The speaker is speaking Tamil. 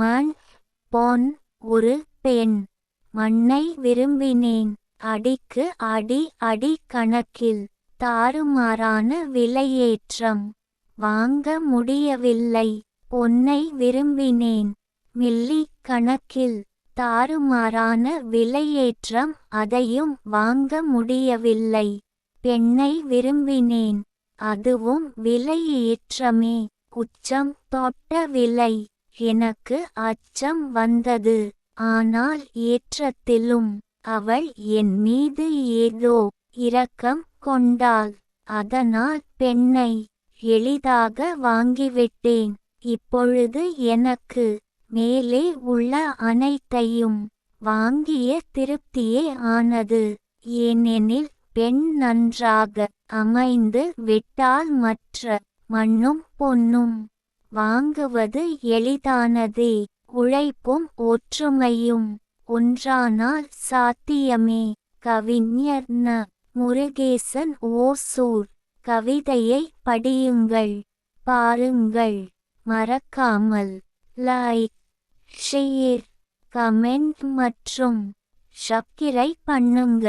மண் பொன் ஒரு பெண். மண்ணை விரும்பினேன். அடிக்கு அடி அடி கணக்கில். தாறுமாறான விலையேற்றம். வாங்க முடியவில்லை. பொன்னை விரும்பினேன். மில்லி கணக்கில். தாறுமாறான விலையேற்றம். அதையும் வாங்க முடியவில்லை. பெண்ணை விரும்பினேன். அதுவும் விலையேற்றமே. உச்சம் தொட்ட விலை. எனக்கு அச்சம் வந்தது. ஆனால் ஏற்றத்திலும் அவள் என் மீது ஏதோ இரக்கம் கொண்டாள். அதனால் பெண்ணை எளிதாக வாங்கிவிட்டேன். இப்பொழுது எனக்கு மேலே உள்ள அனைத்தையும் வாங்கிய திருப்தியே ஆனது. ஏனெனில் பெண் நன்றாக அமைந்து விட்டால் மற்ற மண்ணும் பொன்னும். வாங்குவது எளிதானதே உழைப்பும் ஒற்றுமையும் ஒன்றானால் சாத்தியமே. கவிஞர் ந. முருகேசன் ஓசூர். கவிதையை படியுங்கள் பாருங்கள் மறக்காமல் லைக் ஷேர் கமெண்ட் மற்றும் சப்கிரை பண்ணுங்க.